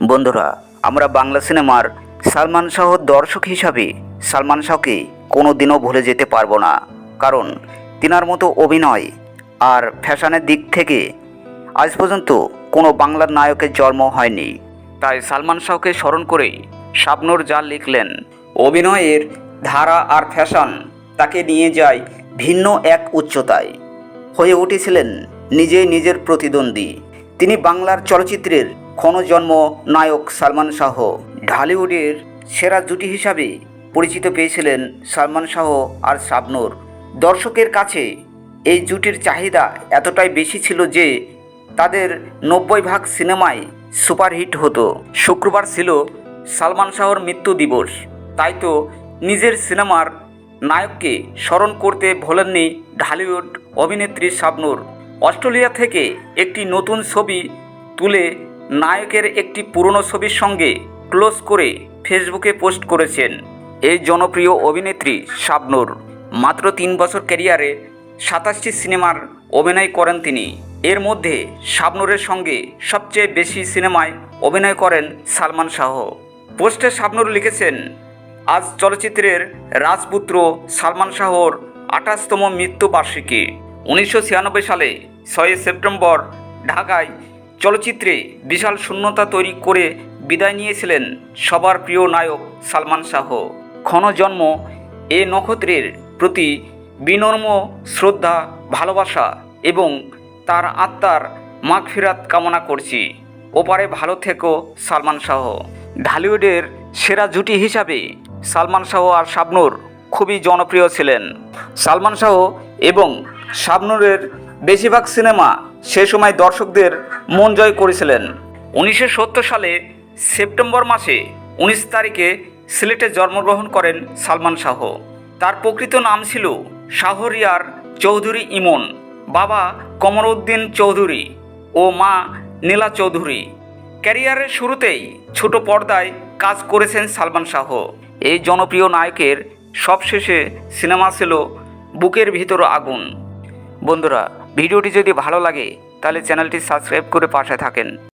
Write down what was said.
বন্ধুরা, আমরা বাংলা সিনেমার সালমান শাহ দর্শক হিসাবে সালমান শাহকে কোনো দিনও ভুলে যেতে পারব না। কারণ তিনার মতো অভিনয় আর ফ্যাশনের দিক থেকে আজ পর্যন্ত কোনো বাংলার নায়কের জন্ম হয়নি। তাই সালমান শাহকে স্মরণ করেই শাবনুর জাল লিখলেন, অভিনয়ের ধারা আর ফ্যাশন তাকে নিয়ে যায় ভিন্ন এক উচ্চতায়। হয়ে উঠেছিলেন নিজেই নিজের প্রতিদ্বন্দ্বী। তিনি বাংলার চলচ্চিত্রের ক্ষণজন্ম নায়ক সালমান শাহ। ঢালিউডের সেরা জুটি হিসাবে পরিচিত পেয়েছিলেন সালমান শাহ আর শাবনুর। দর্শকের কাছে এই জুটির চাহিদা এতটাই বেশি ছিল যে তাদের নব্বই ভাগ সিনেমায় সুপারহিট হতো। শুক্রবার ছিল সালমান শাহর মৃত্যু দিবস। তাই তো নিজের সিনেমার নায়ককে স্মরণ করতে ভোলেননি ঢালিউড অভিনেত্রী শাবনুর। অস্ট্রেলিয়া থেকে একটি নতুন ছবি তুলে নায়কের একটি পুরনো ছবির সঙ্গে ক্লোজ করে ফেসবুকে পোস্ট করেছেন এই জনপ্রিয় অভিনেত্রী শাবনুর। মাত্র তিন বছর ক্যারিয়ারে সাতাশটি সিনেমার অভিনয় করেন তিনি। এর মধ্যে শাবনুরের সঙ্গে সবচেয়ে বেশি সিনেমায় অভিনয় করেন সালমান শাহ। পোস্টে শাবনুর লিখেছেন, আজ চলচ্চিত্রের রাজপুত্র সালমান শাহর আঠাশতম মৃত্যুবার্ষিকী। উনিশশো ছিয়ানব্বই সালে ছয় সেপ্টেম্বর ঢাকায় চলচ্চিত্রে বিশাল শূন্যতা তৈরি করে বিদায় নিয়েছিলেন সবার প্রিয় নায়ক সালমান শাহ। ক্ষণজন্ম এ নক্ষত্রের প্রতি বিনর্ম শ্রদ্ধা, ভালোবাসা এবং তার আত্মার মাগফিরাত কামনা করছি। ওপারে ভালো থেকো সালমান শাহ। ঢালিউডের সেরা জুটি হিসাবে সালমান শাহ আর শাবনুর খুবই জনপ্রিয় ছিলেন। সালমান শাহ এবং শাবনুরের বেশিরভাগ সিনেমা সে সময় দর্শকদের মন জয় করেছিলেন। উনিশশো সত্তর সালে সেপ্টেম্বর মাসে উনিশ তারিখে সিলেটে জন্মগ্রহণ করেন সালমান শাহ। তার প্রকৃত নাম ছিল শাহরিয়ার চৌধুরী ইমন। বাবা কমরউদ্দিন চৌধুরী ও মা নীলা চৌধুরী। ক্যারিয়ারের শুরুতেই ছোট পর্দায় কাজ করেছেন সালমান শাহ। এই জনপ্রিয় নায়কের সবশেষে সিনেমা ছিল বুকের ভিতর আগুন। বন্ধুরা ভিডিওটি যদি ভালো লাগে তাহলে চ্যানেলটি সাবস্ক্রাইব করে পাশে থাকেন।